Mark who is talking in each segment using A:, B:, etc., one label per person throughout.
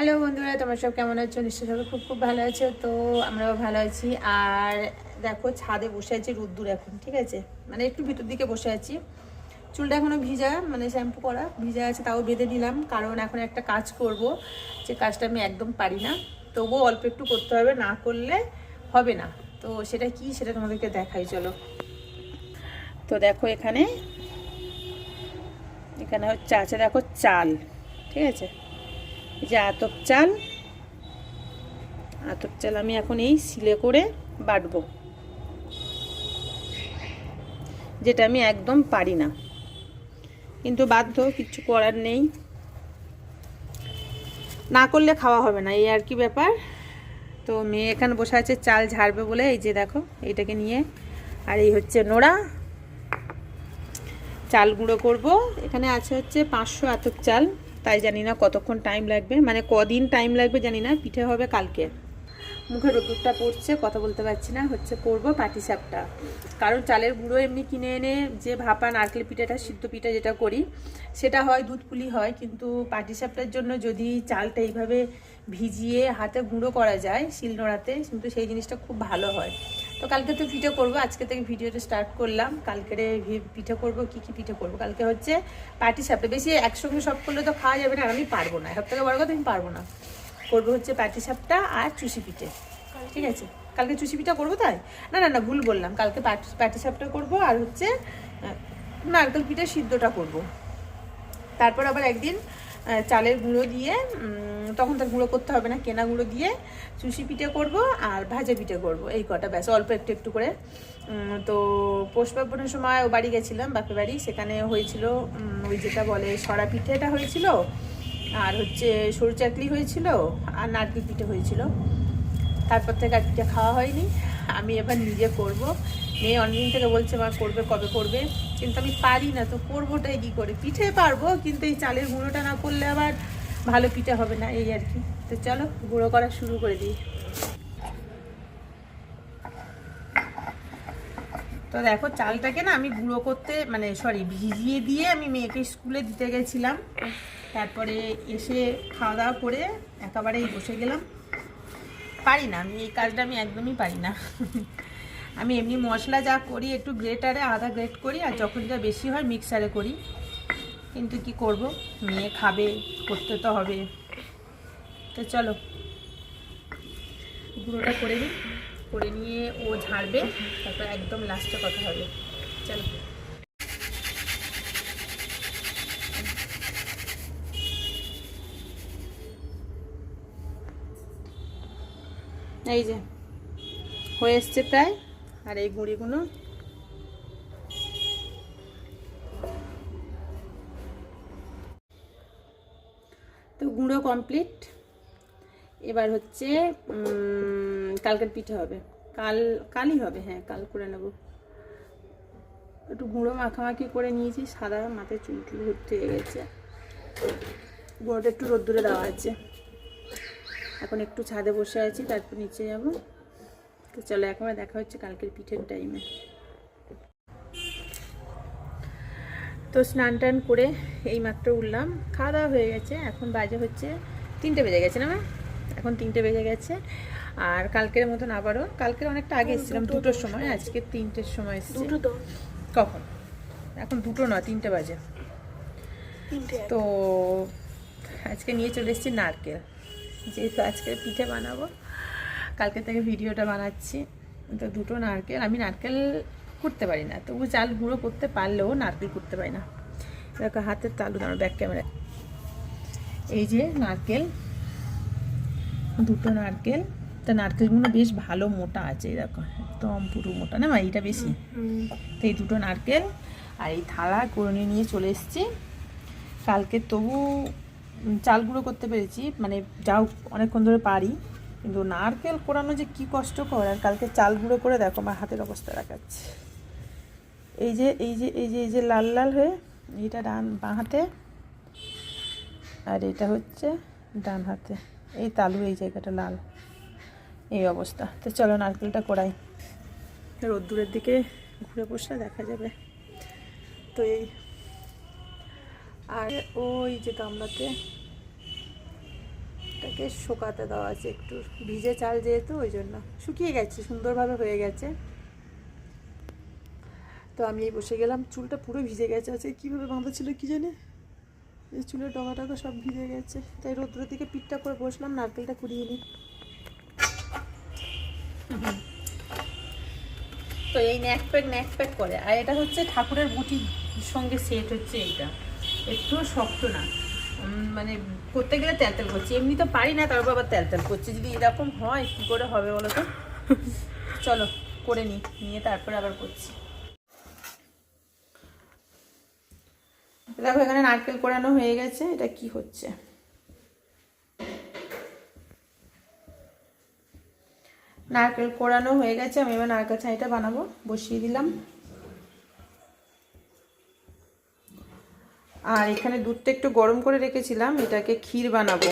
A: Hello বন্ধুরা, তোমরা সব কেমন আছো? নিশ্চয়ই সবাই খুব খুব ভালো আছো। তো আমরাও ভালো আছি। আর দেখো, ছাদে বসে আছি রোদ্দুর এখন, ঠিক আছে? মানে একটু ভিতর দিকে বসে আছি। চুলটা এখনও ভিজা মানে শ্যাম্পু করা, ভিজা আছে, তাও বেঁধে দিলাম কারণ এখন একটা কাজ করব, যে কাজটা আমি একদম পারি না। তবুও অল্প একটু করতে হবে, না করলে হবে না। তো সেটা কি, সেটা তোমাদেরকে দেখাই, চলো। তো দেখো এখানে এখানে হচ্ছে আছে, দেখো চাল, ঠিক আছে? যে আতপ চাল। আতপ চাল আমি এখন এই সিলে করে বাটবো। যেটা আমি একদম পারি না। কিন্তু বাধ্য কিচ্ছু করার নেই। না করলে খাওয়া হবে না, এই আর কি ব্যাপার। তো মেয়ে এখানে বসে আছে, চাল ঝাড়বে বলে, এই যে দেখো, এইটাকে নিয়ে। আর এই হচ্ছে নোড়া। চাল গুঁড়ো করব। এখানে আছে হচ্ছে পাঁচশো আতপ চাল। তাই জানি না কতক্ষণ টাইম লাগবে। মানে কদিন টাইম লাগবে জানি না, পিঠে হবে কালকে। মুখে রোদুরটা পড়ছে, কথা বলতে পারছি না, হচ্ছে করব পাটি সাপটা। কারণ চালের গুঁড়ো এমনি কিনে এনে যে ভাপা নারকেল পিঠাটা, সিদ্ধ পিঠা যেটা করি, সেটা হয়, দুধ পুলি হয়, কিন্তু পাটি সাপটার জন্য যদি চালটা এইভাবে ভিজিয়ে হাতে গুঁড়ো করা যায় শিলনোড়াতে, কিন্তু সেই জিনিসটা খুব ভালো হয়। তো কালকে তো পিঠে করব, আজকে থেকে ভিডিওটা স্টার্ট করলাম। কালকেরে পিঠে করব, কি কি পিঠে করব? কালকে হচ্ছে পাটি সাপটা বেশি একসঙ্গে সব করলে তো খাওয়া যাবে না আর আমি পারব না। সব থেকে বড় কথা আমি পারব না। করব হচ্ছে পাটি সাপটা আর চুষি পিঠে। ঠিক আছে? কালকে চুষি পিঠা করব তাই? না না না, ভুল বললাম। কালকে পাটি পাটি সাপটা করব আর হচ্ছে নারকেল পিঠে সিদ্ধটা করব। তারপর আবার একদিন চালের গুঁড়ো দিয়ে তখন তার গুঁড়ো করতে হবে না, কেনা গুঁড়ো দিয়ে চুষি পিঠে করব আর ভাজা পিঠে করব, এই কটা ব্যাস, অল্প একটু একটু করে। তো পৌষ পার্বণের সময় ও বাড়ি গেছিলাম, বাপের বাড়ি, সেখানে হয়েছিল ওই যেটা বলে সরা পিঠেটা হয়েছিল, আর হচ্ছে সরু চাকলি হয়েছিল, আর নারকেল পিঠে হয়েছিল। তারপর থেকে আর পিঠে খাওয়া হয়নি, আমি এবার নিজে করব মেয়ে অনেকদিন থেকে বলছে, মা, করবে কবে করবে? কিন্তু আমি পারি না, তো করবোটাই কী করে? পিঠে পারব, কিন্তু এই চালের গুঁড়োটা না করলে আবার ভালো পিঠে হবে না, এই আর কি। তো চলো, গুঁড়ো করা শুরু করে দিই। তো দেখো, চালটাকে না আমি গুঁড়ো করতে মানে সরি, ভিজিয়ে দিয়ে আমি মেয়েকে স্কুলে দিতে গেছিলাম। তারপরে এসে খাওয়া দাওয়া করে একেবারেই বসে গেলাম। পারি না, আমি এই কাজটা আমি একদমই পারি না। আমি এমনি মশলা যা করি, একটু গ্রেটারে আদা গ্রেট করি, আর যখন যা বেশি হয় মিক্সারে করি। কিন্তু কি করব? মেয়ে খাবে, করতে তো হবে। তো চলো। গুঁড়োটা করে নিই। করে নিয়ে ও ঝাড়বে, তারপর একদম লাস্টে কথা হবে। চলো। এই যে, হয়ে এসছে প্রায়। আর এই গুঁড়িগুলো। তো গুঁড়ো কমপ্লিট এবার হচ্ছে কালকের পিঠে হবে। কাল, কালই হবে হ্যাঁ কাল করে নেব। একটু গুঁড়ো মাখামাখি করে নিয়েছি, সাদা মাথায় চুল টুল ভর্তি হয়ে গেছে। গুঁড়োটা একটু রোদ্দুরে দেওয়া আছে। এখন একটু ছাদে বসে আছি, তারপর নিচে যাব। তো চলো একবার দেখা হচ্ছে কালকের পিঠের টাইমে তো স্নান টান করে এই মাত্র উঠলাম। খাওয়া দাওয়া হয়ে গেছে এখন বাজে হচ্ছে তিনটে বেজে গেছে না মা এখন তিনটে বেজে গেছে। আর কালকের মতন আবারও কালকের অনেকটা আগে এসেছিলাম দুটোর সময় আজকে তিনটের সময় এসেছি। কখন? এখন দুটো নয় তিনটে বাজে। তো আজকে নিয়ে চলে এসেছি নারকেল। যেহেতু আজকে পিঠে বানাবো। কালকে থেকে ভিডিওটা বানাচ্ছি। তো দুটো নারকেল, আমি নারকেল করতে পারি না। তবু চাল গুঁড়ো করতে পারলেও নারকেল করতে পারি না। দেখো, হাতের তালু দাঁড়ো ব্যাক ক্যামেরা এই যে নারকেল, দুটো নারকেল। তা নারকেলগুলো বেশ ভালো মোটা আছে, দেখো, একদম পুরো মোটা। না এইটা বেশি। তো এই দুটো নারকেল আর এই থালা করে নিয়ে চলে এসেছি। কালকে তবু চাল গুঁড়ো করতে পেরেছি মানে যাও অনেকক্ষণ ধরে পারি। কিন্তু নারকেল কোরানো যে কি কষ্টকর, আর কালকে চাল গুঁড়ো করে দেখো আমার হাতের অবস্থা দেখাচ্ছে। এই যে এই যে এই যে এই যে লাল লাল হয়ে এইটা ডান বাঁ হাতে, আর এটা হচ্ছে ডান হাতে। এই তালু এই জায়গাটা লাল। এই অবস্থা। তো চলো নারকেলটা করাই রোদ্দুরের দিকে ঘুরে বসলে দেখা যাবে। তো এই, আর ওই যে গামলাতে এটাকে শুকাতে দেওয়া আছে একটু। ভিজে চাল যেহেতু, ওই জন্য। শুকিয়ে গেছে, সুন্দরভাবে হয়ে গেছে। তো আমি এই বসে গেলাম, চুলটা পুরো ভিজে গেছে। আছে কীভাবে বাঁধা ছিল কী জানে? এই চুলের ডগা টগা সব ভিজে গেছে। তাই রৌদ্র দিকে পিঠটা করে বসলাম, নারকেলটা কুড়িয়ে নিই। তো এই ন্যাক প্যাক ন্যাক প্যাক করে। আর এটা হচ্ছে ঠাকুরের বুটির সঙ্গে সেট হচ্ছে এইটা। একটু শক্ত না। মানে করতে গেলে তেল তেল করছি। এমনি তো পারি না, তারপর আবার তেল তেল করছি। যদি এরকম হয়, কী করে হবে বলো তো? চলো, করে নিই নিয়ে তারপরে আবার করছি। দেখো, এখানে নারকেল কোড়ানো হয়ে গেছে, এটা কি হচ্ছে? নারকেল কোড়ানো হয়ে গেছে, আমি এবার নারকেল ছাইটা বানাবো, বসিয়ে দিলাম। আর এখানে দুধটা একটু গরম করে রেখেছিলাম, এটাকে ক্ষীর বানাবো।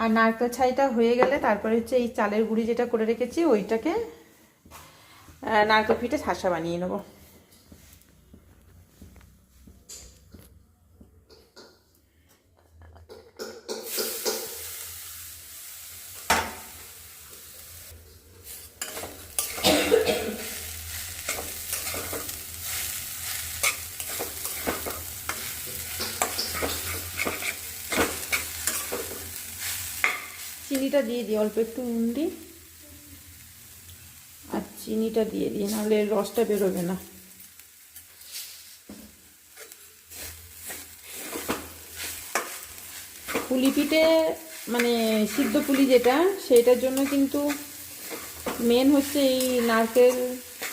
A: আর নারকেল ছাইটা হয়ে গেলে তারপরে হচ্ছে এই চালের গুঁড়ি যেটা করে রেখেছি, ওইটাকে নারকেল পিঠে ঠাসা বানিয়ে নেব। চিনিটা দিয়ে দিই, অল্প একটু নুন দিই। আর চিনিটা দিয়ে দিই, নাহলে রসটা বেরোবে না। পুলি পিঠে মানে সিদ্ধ পুলি যেটা, সেইটার জন্য কিন্তু মেন হচ্ছে এই নারকেল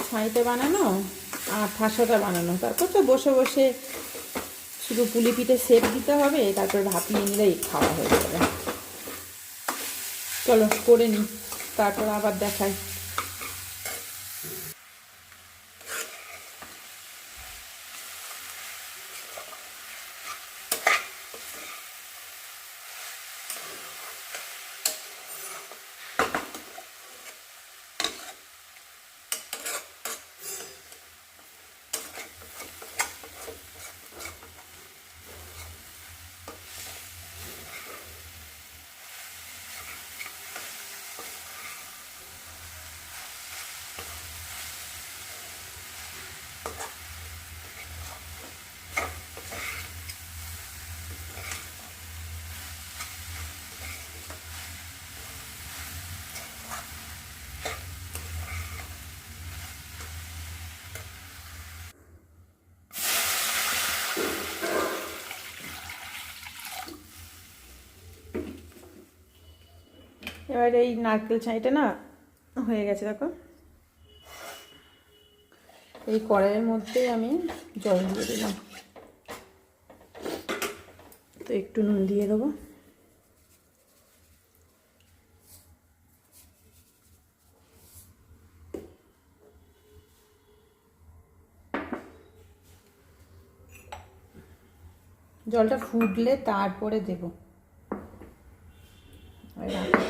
A: ছাইটা বানানো আর ঠাসাটা বানানো। তারপর তো বসে বসে শুধু পুলি পিঠে সেপ দিতে হবে, তারপর ভাপিয়ে নিলেই খাওয়া হয়ে যাবে। চলো করে নিই। তারপর আবার দেখাই। এবার এই নারকেল ছাইটা না হয়ে গেছে, দেখো। এই কড়াইয়ের মধ্যে আমি জল দিয়ে দিলাম। তো একটু নুন দিয়ে দেবো। জলটা ফুটলে তারপরে দেবো ওই রাখো।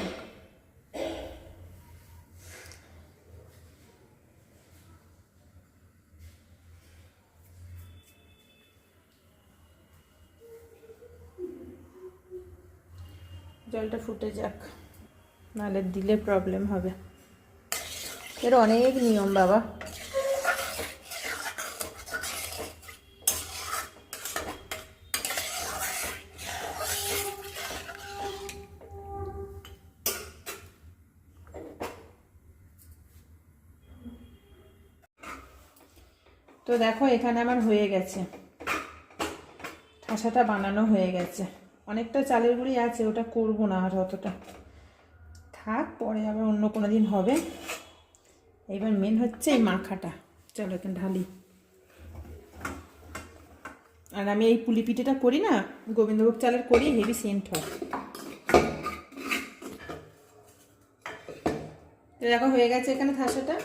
A: জলটা ফুটে যাক। নাহলে দিলে প্রবলেম হবে। এর অনেক নিয়ম বাবা। তো দেখো, এখানে আমার হয়ে গেছে। ঠাসাটা বানানো হয়ে গেছে। অনেকটা চালের গুঁড়ি আছে, ওটা করব না আর অতটা। থাক, পরে আবার অন্য কোনো দিন হবে। এবার মেন হচ্ছে এই মাখাটা। চলো এখন ঢালি। আর আমি এই পুলি পিঠেটা করি না, গোবিন্দভোগ চালের করি, হেভি সেন্ট হয়। দেখো, হয়ে গেছে এখানে ঠাসাটা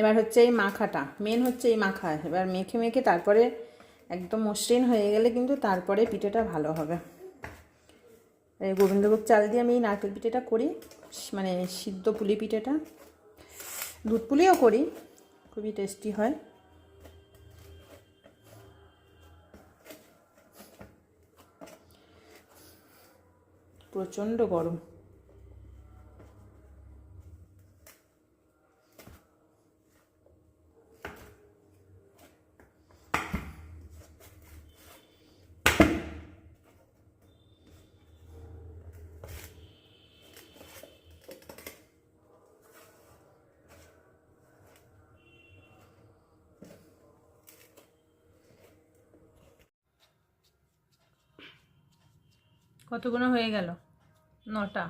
A: এবার হচ্ছে এই মাখাটা। মেন হচ্ছে এই মাখা। এবার মেখে মেখে তারপরে একদম মসৃণ হয়ে গেলে কিন্তু তারপরে পিঠেটা ভালো হবে। এই গোবিন্দভোগ চাল দিয়ে আমি এই নারকেল পিঠেটা করি। মানে সিদ্ধ পুলি পিঠেটা। দুধ পুলিও করি। খুবই টেস্টি হয়। প্রচণ্ড গরম। কতগুলো হয়ে গেল? নটা।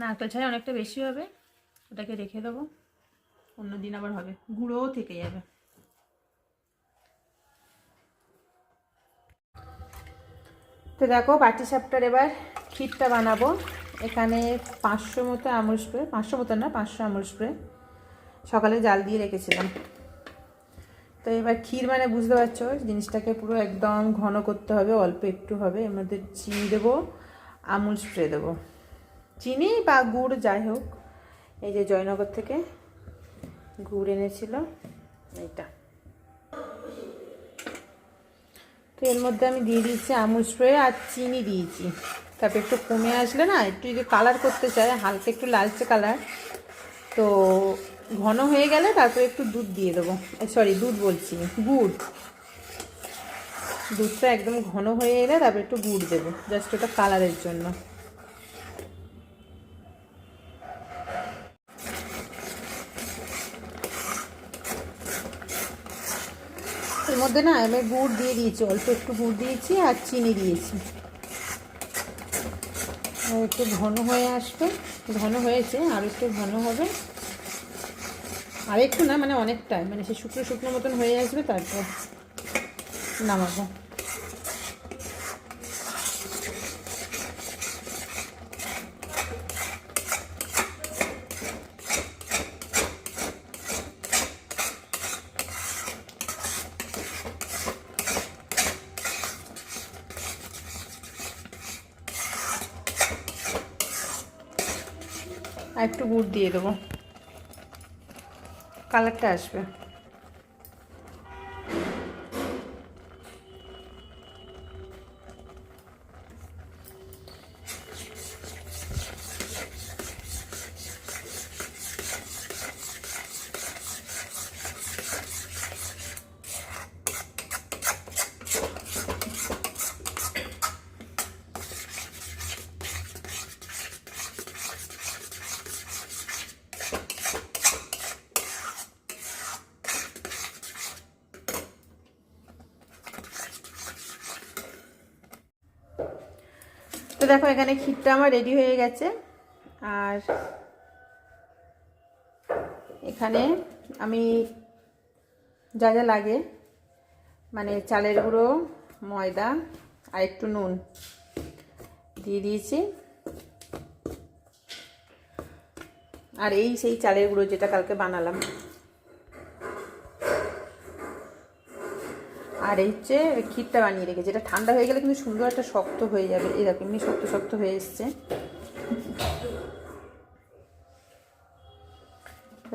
A: নারকেল ছাড়া অনেকটা বেশি হবে, ওটাকে রেখে দেবো। অন্য দিন আবার হবে, গুঁড়োও থেকে যাবে। তো দেখো, পাটি সাপটার এবার ক্ষীরটা বানাবো। এখানে পাঁচশো মতো আমুল স্প্রে পাঁচশো মতো না, পাঁচশো আমুল স্প্রে সকালে জাল দিয়ে রেখেছিলাম। তো এবার ক্ষীর মানে বুঝতে পারছ, জিনিসটাকে পুরো একদম ঘন করতে হবে, অল্প একটু হবে, এর মধ্যে চিনি দেবো, আমুল স্প্রে দেবো। চিনি বা গুড় যাই হোক, এই যে জয়নগর থেকে গুড় এনেছিল, এইটা। তো এর মধ্যে আমি দিয়ে দিয়েছি আমুল স্প্রে আর চিনি দিয়েছি। তারপর একটু কমে আসলে না, একটু যদি কালার করতে চায় হালকা একটু লালচে কালার তো ঘন হয়ে গেলে তারপরে একটু দুধ দিয়ে দেবো। সরি দুধ বলছি, গুড়। দুধটা একদম ঘন হয়ে এলে তারপর একটু গুড় দেবো জাস্ট ওটা কালারের জন্য এর মধ্যে না আমি গুড় দিয়ে দিয়েছি, অল্প একটু গুড় দিয়েছি আর চিনি দিয়েছি। আর একটু ঘন হয়ে আসবে, ঘন হয়েছে, আর একটু ঘন হবে। আর একটু না মানে অনেকটাই মানে সে শুকনো শুকনো মতন হয়ে আসবে, তারপর নামাবো। আর একটু গুড় দিয়ে দেবো। কালারটা আসবে তো দেখো, এখানে ক্ষীরটা আমার রেডি হয়ে গেছে। আর এখানে আমি যা যা লাগে মানে চালের গুঁড়ো, ময়দা আর একটু নুন দিয়ে দিয়েছি। আর এই সেই চালের গুঁড়ো যেটা কালকে বানালাম। আর এই হচ্ছে ক্ষীরটা বানিয়ে রেখেছি। এটা ঠান্ডা হয়ে গেলে কিন্তু সুন্দর একটা শক্ত হয়ে যাবে। এরকম এমনি শক্ত শক্ত হয়ে এসছে।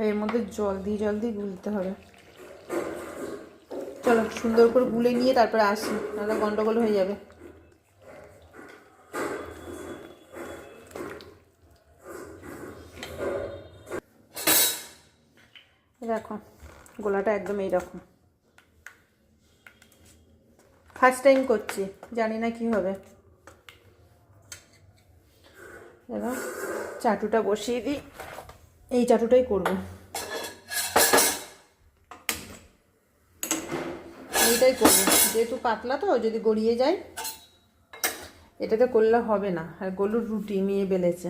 A: এর মধ্যে জল দিয়ে জল দিয়ে গুলতে হবে। চলো, সুন্দর করে গুলে নিয়ে তারপরে আসি। নাহলে গন্ডগোল হয়ে যাবে। দেখো, গোলাটা একদম এইরকম। ফার্স্ট টাইম করছি, জানি না কি হবে। এবার চাটুটা বসিয়ে দিই। এই চাটুটাই করব। এইটাই করব। যেহেতু পাতলা তো, যদি গড়িয়ে যায়, এটাতে করলে হবে না। আর গলুর রুটি মেয়ে বেলেছে।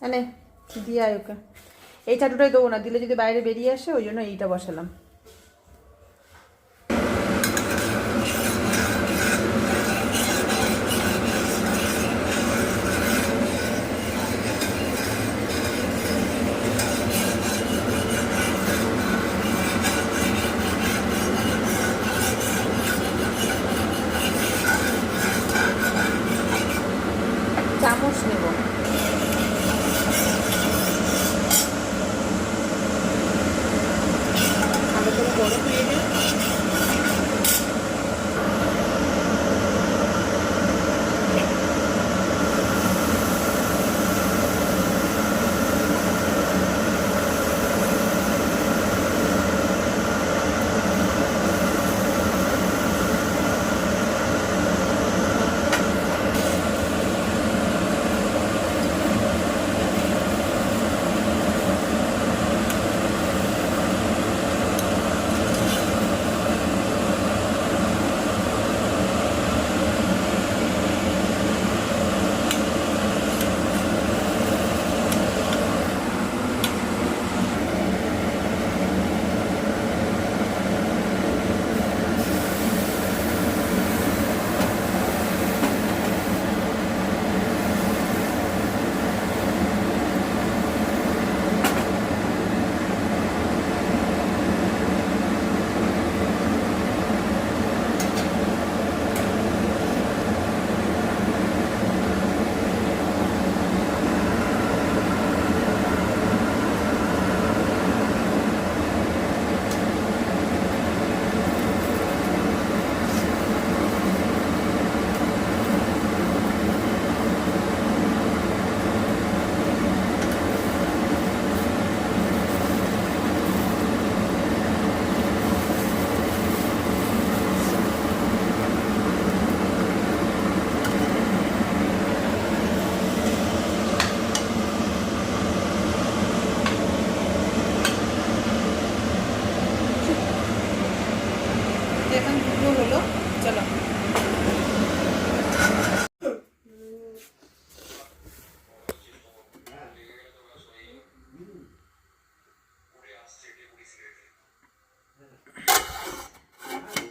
A: মানে দিয়ে আয় ওকে। এই চাটুটাই দেবো না, দিলে যদি বাইরে বেরিয়ে আসে, ওই জন্য এইটা বসালাম।